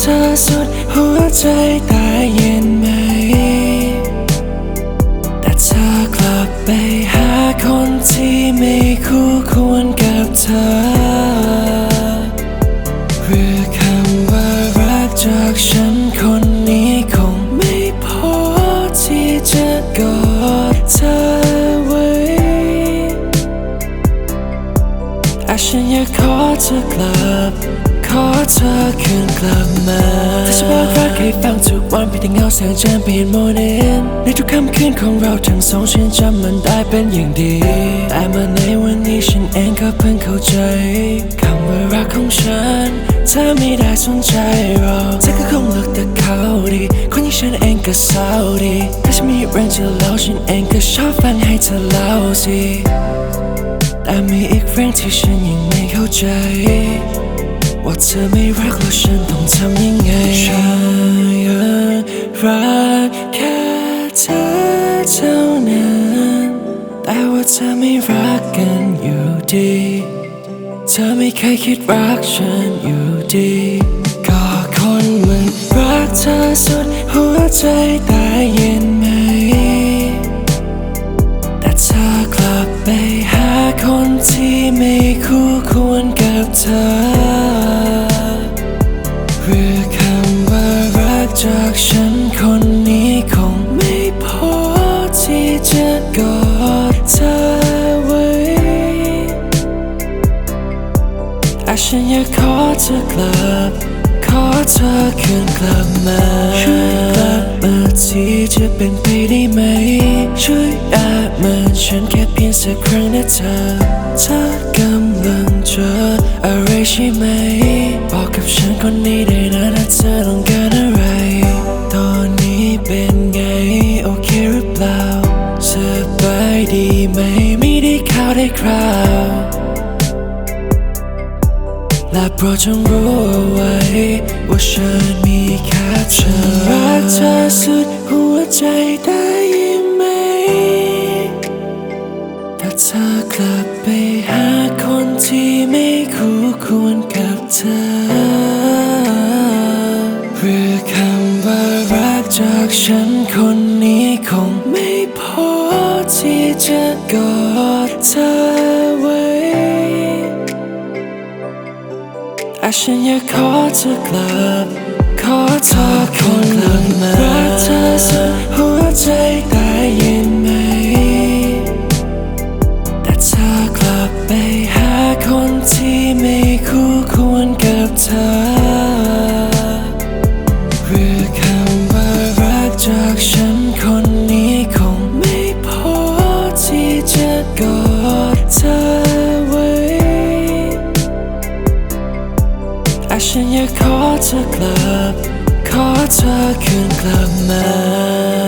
เธอสุดหัวใจแต่เย็นไหม แต่เธอกลับไปหาคนที่ไม่คู่ควรกับเธอหรือคำว่ารักจากฉันคนนี้คงไม่พอที่จะกอดเธอไว้อาฉันอยากขอเธอกลับ ขอเธอคืนกลับมาถ้าฉันบอกรักให้ฟังทุกวันเพียงแต่เงาแสงจันทร์เปลี่ยนโมเดลในทุกค่ำคืนของเราทั้งสองฉันจำมันได้เป็นอย่างดี แต่มาในวันนี้ฉันเองก็เพิ่งเข้าใจคำว่ารักของฉันเธอไม่ได้สนใจหรอกเธอก็คงเลือกแต่เขาดีคนอย่างฉันเองก็เศร้าดีถ้าฉันมีเรื่องจะเล่าฉันเองก็ชอบฟังให้เธอเล่าสิแต่มีอีกเรื่องที่ฉันยังไม่เข้าใจ ว่าเธอไม่รักแล้วฉันต้องทำยังไงฉันยังรักแค่เธอเท่านั้นแต่ว่าเธอไม่รักกันอยู่ดีเธอไม่เคยคิดรักฉันอยู่ดีก็คนมันรักเธอสุดหัวใจแต่เย็นไหม แต่เธอกลับไปหาคนที่ไม่คู่ควรกับเธอ เพื่อคำว่ารักจากฉันคนนี้คงไม่พอที่จะกอดเธอไว้อาฉันอยากขอเธอกลับ อเธอคืนกลับมาช่วยกลับมาทีจะเป็นไปได้ไหม ช่วยแอบมาฉันแค่เพียงสักครั้งนะเธอเธอกำลังเจออะไรใช่ไหม บอกกับฉันคนนี้ได้นะถ้าเธอต้องการอะไร ตอนนี้เป็นไง โอเคหรือเปล่าสบายดีไหมไม่ได้ข่าวได้คราวและโปรดจงรู้เอาไว้ ฉันมีแค่เธอรักเธอสุดหัวใจได้ยินไหม แต่เธอกลับไปหาคนที่ไม่คู่ควรกับเธอหรือคำว่ารักจากฉันคนนี้คงไม่พอที่จะกอดเธอ แต่ฉันอยากขอเธอกลับ ขอเธอคนกลับมารักเธอสุดหัวใจแต่เย็นไหม แต่เธอกลับไปหาคนที่ไม่คู่ควรกับเธอหรือคำว่ารักจากฉันคนนี้คงไม่พอที่จะกอด ขอเธอกลับ ขอเธอคืนกลับมา